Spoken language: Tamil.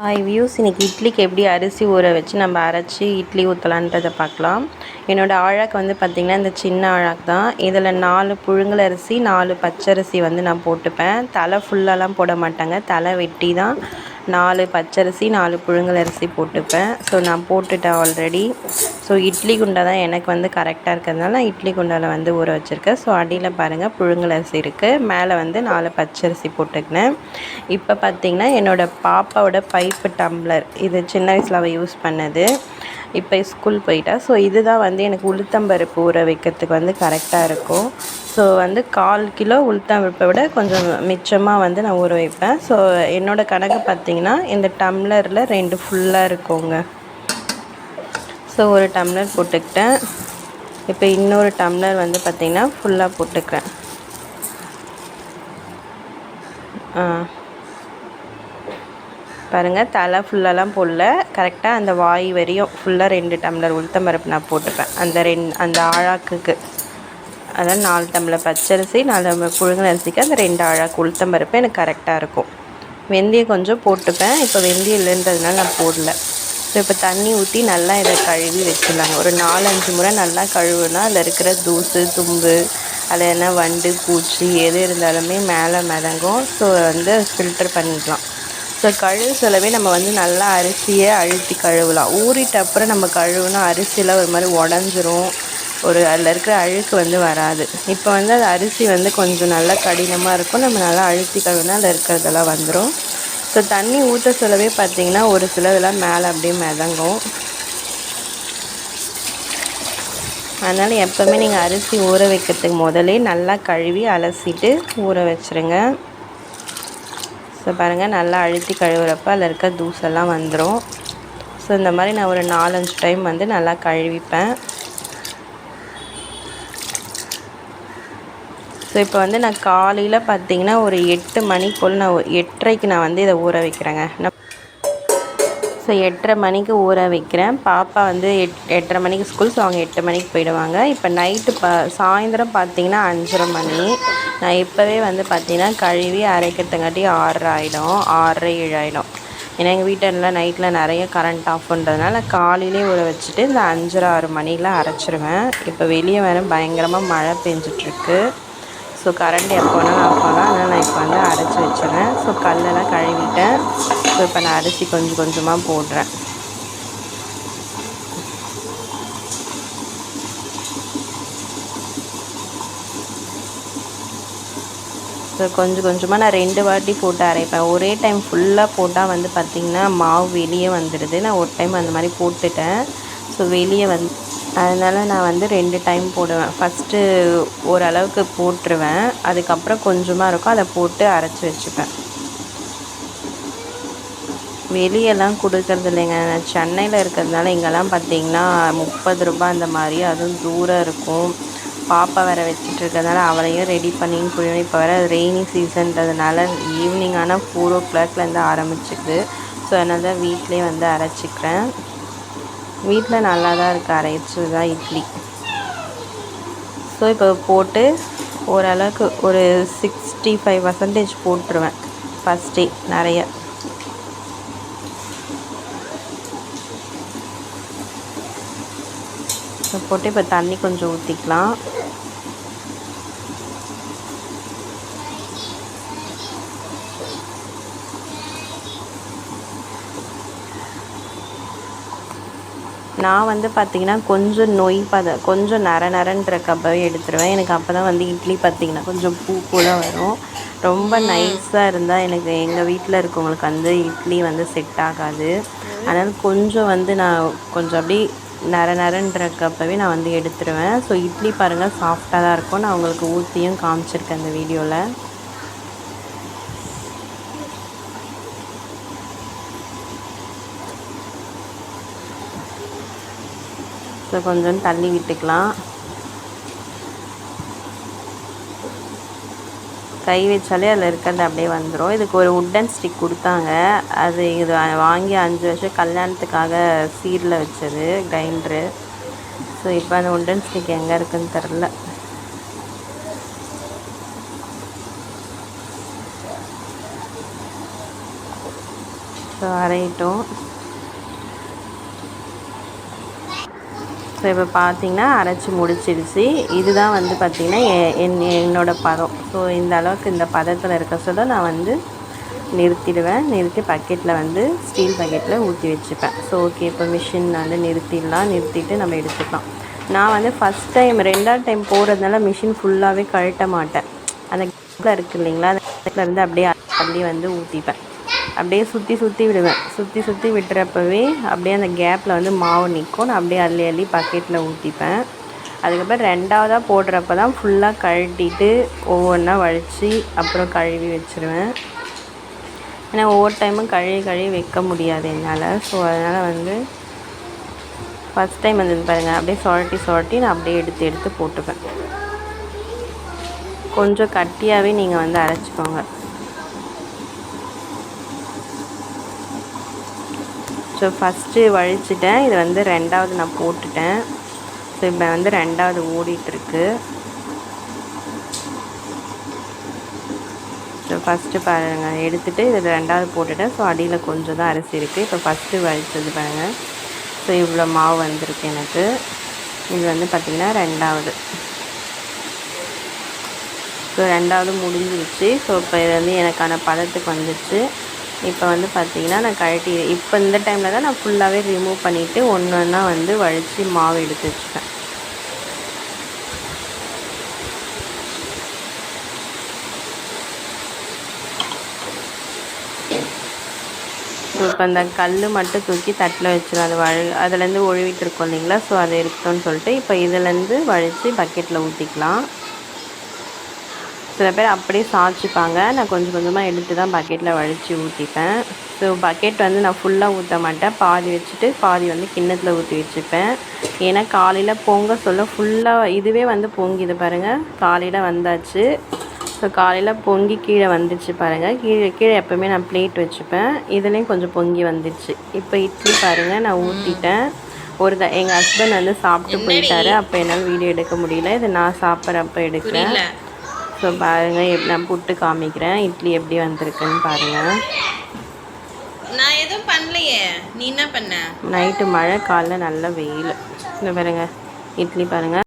ஹாய் வியூஸ் இன்றைக்கி இட்லிக்கு எப்படி அரிசி ஊற வச்சு நம்ம அரைச்சி இட்லி ஊற்றலான்றதை பார்க்கலாம். என்னோடய ஆழாக்கு வந்து பார்த்திங்கன்னா இந்த சின்ன ஆழாக்கு தான். இதில் நாலு புழுங்கல் அரிசி நாலு பச்சரிசி வந்து நான் போட்டுப்பேன். தலை ஃபுல்லாலாம் போட மாட்டாங்க. தலை வெட்டி தான். நாலு பச்சரிசி நாலு புழுங்கல் அரிசி போட்டுப்பேன். ஸோ நான் போட்டுட்டேன் ஆல்ரெடி ஸோ இட்லி குண்டா தான் எனக்கு வந்து கரெக்டாக இருக்கிறதுனால நான் இட்லி குண்டாவில் வந்து ஊற வச்சுருக்கேன். ஸோ அடியில் பாருங்கள் புழுங்கல் அரிசி இருக்குது மேலே வந்து நாலு பச்சரிசி போட்டுக்கினேன். இப்போ பார்த்திங்கன்னா என்னோடய பாப்பாவோட பைப்பு டம்ளர் இது சின்ன வயசில் அவள் யூஸ் பண்ணது. இப்போ ஸ்கூல் போயிட்டா. ஸோ இதுதான் வந்து எனக்கு உளுத்தம்பருப்பு ஊற வைக்கிறதுக்கு வந்து கரெக்டாக இருக்கும். ஸோ வந்து கால் கிலோ உளுத்தம்பருப்பை விட கொஞ்சம் மிச்சமாக வந்து நான் ஊற வைப்பேன். ஸோ என்னோடய கணக்கு பார்த்திங்கன்னா இந்த டம்ளரில் ரெண்டு ஃபுல்லாக இருக்குங்க. ஸோ ஒரு டம்ளர் போட்டுக்கிட்டேன். இப்போ இன்னொரு டம்ளர் வந்து பார்த்திங்கன்னா ஃபுல்லாக போட்டுக்கிறேன். ஆ. பாருங்கள் தலை ஃபுல்லெல்லாம் போடல. கரெக்டாக அந்த வாய் வரையும் ஃபுல்லாக ரெண்டு டம்ளர் உளுத்தம் பருப்பு நான் போட்டுப்பேன். அந்த ரெண் அந்த ஆழாக்குக்கு. அதான் நாலு டம்ளர் பச்சரிசி நாலு டம்ளர் புழுங்கல் அரிசிக்கு அந்த ரெண்டு ஆழாக்கு உளுத்தம் பருப்பு எனக்கு கரெக்டாக இருக்கும். வெந்தயம் கொஞ்சம் போட்டுப்பேன். இப்போ வெந்தயம் இல்லைன்றதுனால நான் போடல. ஸோ இப்போ தண்ணி ஊற்றி நல்லா இதை கழுவி வச்சிடலாங்க. ஒரு நாலஞ்சு முறை நல்லா கழுவுனா அதில் இருக்கிற தூசு தும்பு அதில் என்ன வண்டு பூச்சி எது இருந்தாலுமே மேலே மிதங்கும். ஸோ வந்து ஃபில்டர் பண்ணிக்கலாம். ஸோ கழுவு சொல்லவே நம்ம வந்து நல்லா அரிசியை அழுத்தி கழுவலாம். ஊறிட்ட அப்புறம் நம்ம கழுவுனா அரிசியெல்லாம் ஒரு மாதிரி உடஞ்சிரும். ஒரு அதில் இருக்கிற அழுக்கு வந்து வராது. இப்போ வந்து அது அரிசி வந்து கொஞ்சம் நல்லா கடினமாக இருக்கும். நம்ம நல்லா அழுத்தி கழுவினா அதில் இருக்கிறதெல்லாம் வந்துடும் ஸோ தண்ணி ஊற்ற சொல்லவே பார்த்திங்கன்னா ஒரு சிலதெல்லாம் மேலே அப்படியே மிதங்கும். அதனால் எப்போவுமே நீங்கள் அரிசி ஊற வைக்கிறதுக்கு முதலே நல்லா கழுவி அலசிட்டு ஊற வச்சுருங்க. ஸோ பாருங்கள் நல்லா அழுத்தி கழுவுறப்ப அதில் இருக்க தூசெல்லாம் வந்துடும் ஸோ இந்த மாதிரி நான் ஒரு நாலஞ்சு டைம் வந்து நல்லா கழுவிப்பேன். ஸோ இப்போ வந்து நான் காலையில் பார்த்தீங்கன்னா ஒரு எட்டு மணி போல் நான் எட்டரைக்கு நான் வந்து இதை ஊற வைக்கிறேங்க. நான் ஸோ எட்டரை மணிக்கு ஊற வைக்கிறேன். பாப்பா வந்து எட் எட்டரை மணிக்கு ஸ்கூல் ஸோ அவங்க எட்டு மணிக்கு போயிடுவாங்க. இப்போ நைட்டு ப சாயந்தரம் பார்த்தீங்கன்னா அஞ்சரை மணி. நான் இப்போவே வந்து பார்த்திங்கன்னா கழுவி அரைக்கிறதுங்காட்டி ஆறரை ஆகிடும் ஆறரை ஏழு ஆகிடும் ஏன்னா எங்கள் வீட்டில் நைட்டில் நிறைய கரண்ட் ஆஃப் பண்ணுறதுனால காலையிலே ஊற வச்சுட்டு இந்த அஞ்சரை ஆறு மணியில் அரைச்சிருவேன். இப்போ வெளியே வேறு பயங்கரமாக மழை பெஞ்சிட்ருக்கு ஸோ கரண்ட் எப்போ வேணாலும் ஆஃப் ஆகலாம் அதனால் நான் இப்போ வந்து அரைச்சி வச்சுருவேன் ஸோ கல்லெல்லாம் கழுவிட்டேன். ஸோ இப்போ நான் அரிசி கொஞ்சம் கொஞ்சமாக போடுறேன். ஸோ கொஞ்சம் கொஞ்சமாக நான் ரெண்டு வாட்டி போட்டு அரைப்பேன். ஒரே டைம் ஃபுல்லாக போட்டால் வந்து பார்த்திங்கன்னா மாவு வெளியே வந்துடுது. நான் ஒரு டைம் அந்த மாதிரி போட்டுட்டேன். ஸோ வெளியே வந்து அதனால் நான் வந்து ரெண்டு டைம் போடுவேன். ஃபஸ்ட்டு ஓரளவுக்கு போட்டுருவேன். அதுக்கப்புறம் கொஞ்சமாக இருக்கும். அதை போட்டு அரைச்சி வச்சுப்பேன். வெளியெல்லாம் கொடுக்கறது இல்லைங்க. நான் சென்னையில் இருக்கிறதுனால இங்கெல்லாம் பார்த்தீங்கன்னா முப்பது ரூபாய் அந்த மாதிரி. அதுவும் தூரம் இருக்கும். பாப்பா வேறு வச்சுட்டு இருக்கிறதுனால அவளையும் ரெடி பண்ணின்னு போயிடும் இப்போ வேறு ரெய்னி சீசன்றதுனால ஈவினிங் ஆனால் ஃபோர் ஓ கிளாக்லேருந்து ஆரம்பிச்சிக்குது ஸோ அதனால் தான் வீட்டிலே வந்து அரைச்சிக்கிறேன். வீட்டில் நல்லா தான் இருக்குது அரைச்சது தான் இட்லி. ஸோ இப்போ போட்டு ஓரளவுக்கு ஒரு சிக்ஸ்டி ஃபைவ் பர்சன்டேஜ் போட்டுருவேன் ஃபஸ்ட்டே நிறைய. போட்டு இப்போ தண்ணி கொஞ்சம் ஊற்றிக்கலாம் நான் வந்து பார்த்திங்கன்னா கொஞ்சம் நொய் பத கொஞ்சம் நர நரன்ற கப்பவே எடுத்துருவேன். எனக்கு அப்போ தான் வந்து இட்லி பார்த்திங்கன்னா கொஞ்சம் பூ போல் வரும். ரொம்ப நைஸாக இருந்தால் எனக்கு எங்கள் வீட்டில் இருக்கவங்களுக்கு வந்து இட்லி வந்து செட் ஆகாது. அதனால் கொஞ்சம் வந்து நான் கொஞ்சம் அப்படி நர நரன்ற கப்பவே நான் வந்து எடுத்துருவேன். ஸோ இட்லி பாருங்கள் சாஃப்டாக தான் இருக்கும். நான் உங்களுக்கு ஊற்றியும் காமிச்சிருக்கேன் அந்த வீடியோவில் ஸோ கொஞ்சம் தள்ளி விட்டுக்கலாம். கை வச்சாலே அதில் இருக்கிறது அப்படியே வந்துடும் இதுக்கு ஒரு உட்டன் ஸ்டிக் கொடுத்தாங்க. அது இது வாங்கி அஞ்சு வருஷம் கல்யாணத்துக்காக சீரில் வச்சது கிரைண்டரு ஸோ இப்போ அந்த உட்டன் ஸ்டிக் எங்கே இருக்குதுன்னு தெரில ஸோ ஸோ அரையிட்டோம். ஸோ இப்போ பார்த்தீங்கன்னா அரைச்சி முடிச்சிருச்சு. இதுதான் வந்து பார்த்திங்கன்னா என் என்னோடய பதம். ஸோ இந்த அளவுக்கு இந்த பதத்தில் இருக்க சொல்ல நான் வந்து நிறுத்திடுவேன். நிறுத்தி பக்கெட்டில் வந்து ஸ்டீல் பக்கெட்டில் ஊற்றி வச்சுப்பேன். ஸோ ஓகே இப்போ மிஷின் வந்து நிறுத்திடலாம். நிறுத்திட்டு நம்ம எடுத்துக்கலாம். நான் வந்து ஃபஸ்ட் டைம் ரெண்டாவது டைம் போகிறதுனால மிஷின் ஃபுல்லாகவே கழட்ட மாட்டேன். அந்த கேப்பில் இருக்குது இல்லைங்களா? அந்த கேப்பில் இருந்து அப்படியே அள்ளி வந்து ஊற்றிப்பேன் அப்படியே சுற்றி சுற்றி விடுவேன். சுற்றி சுற்றி விட்டுறப்பவே அப்படியே அந்த கேப்பில் வந்து மாவு நிற்கும் நான் அப்படியே அள்ளி அள்ளி பக்கெட்டில் ஊற்றிப்பேன் அதுக்கப்புறம் ரெண்டாவதாக போடுறப்ப தான் ஃபுல்லாக கழட்டிட்டு ஒவ்வொன்றா வழித்து அப்புறம் கழுவி வச்சுருவேன். ஏன்னா ஒவ்வொரு டைமும் கழுவி கழுவி வைக்க முடியாது என்னால். ஸோ அதனால் வந்து ஃபஸ்ட் டைம் வந்து பாருங்கள் அப்படியே சுழட்டி சுழட்டி நான் அப்படியே எடுத்து எடுத்து போட்டுப்பேன். கொஞ்சம் கட்டியாகவே நீங்கள் வந்து அரைச்சிக்கோங்க. ஸோ ஃபஸ்ட்டு வழிச்சிட்டேன். இது வந்து ரெண்டாவது நான் போட்டுட்டேன். ஸோ இப்போ வந்து ரெண்டாவது ஓடிட்டுருக்கு. ஸோ ஃபஸ்ட்டு பாருங்கள் எடுத்துகிட்டு இதில் ரெண்டாவது போட்டுட்டேன். ஸோ அடியில் கொஞ்சம் தான் அரிசி இருக்குது இப்போ ஃபஸ்ட்டு வழிச்சது பாருங்கள் ஸோ இவ்வளோ மாவு வந்திருக்கு எனக்கு. இது வந்து பார்த்திங்கன்னா ரெண்டாவது. ஸோ ரெண்டாவது முடிஞ்சிருச்சு. ஸோ இப்போ இது வந்து எனக்கான பதத்துக்கு வந்துடுச்சு இப்போ வந்து பார்த்திங்கன்னா நான் கழட்டி இப்போ இந்த டைமில் தான் நான் ஃபுல்லாகவே ரிமூவ் பண்ணிவிட்டு ஒன்று ஒன்றா வந்து வழித்து மாவு எடுத்து வச்சுப்பேன். இப்போ அந்த கல் மட்டும் தூக்கி தட்டில் வச்சிடும் அது வழு அதுலேருந்து ஒழுவிட்டு இருக்கோம் இல்லைங்களா? ஸோ அது இருக்கணும்னு சொல்லிட்டு இப்போ இதுலேருந்து வழித்து பக்கெட்டில் ஊற்றிக்கலாம் சில பேர் அப்படியே சாய்ச்சிப்பாங்க நான் கொஞ்சம் கொஞ்சமாக எடுத்து தான் பக்கெட்டில் வழித்து ஊற்றிப்பேன் ஸோ பக்கெட் வந்து நான் ஃபுல்லாக ஊற்ற மாட்டேன். பாதி வச்சுட்டு பாதி வந்து கிண்ணத்தில் ஊற்றி வச்சுப்பேன். ஏன்னா காலையில் பொங்க சொல்ல ஃபுல்லாக இதுவே வந்து பொங்கிது பாருங்கள் காலையில் வந்தாச்சு. ஸோ காலையில் பொங்கி கீழே வந்துச்சு பாருங்கள் கீழே கீழே எப்போவுமே நான் பிளேட் வச்சுப்பேன். இதுலேயும் கொஞ்சம் பொங்கி வந்துடுச்சு இப்போ இட்லி பாருங்கள் நான் ஊற்றிட்டேன் ஒரு த எங்கள் ஹஸ்பண்ட் வந்து சாப்பிட்டு போயிட்டாரு. அப்போ என்னால் வீடியோ எடுக்க முடியல. இது நான் சாப்பிட்றப்ப எடுக்கிறேன் ஸோ பாருங்கள் எப் நான் புட்டு காமிக்கிறேன். இட்லி எப்படி வந்திருக்குன்னு பாருங்கள் நான் எதுவும் பண்ணலையே. நீ என்ன பண்ண? நைட்டு மழை காலைல நல்ல வெயில். இந்த பாருங்கள் இட்லி பாருங்கள்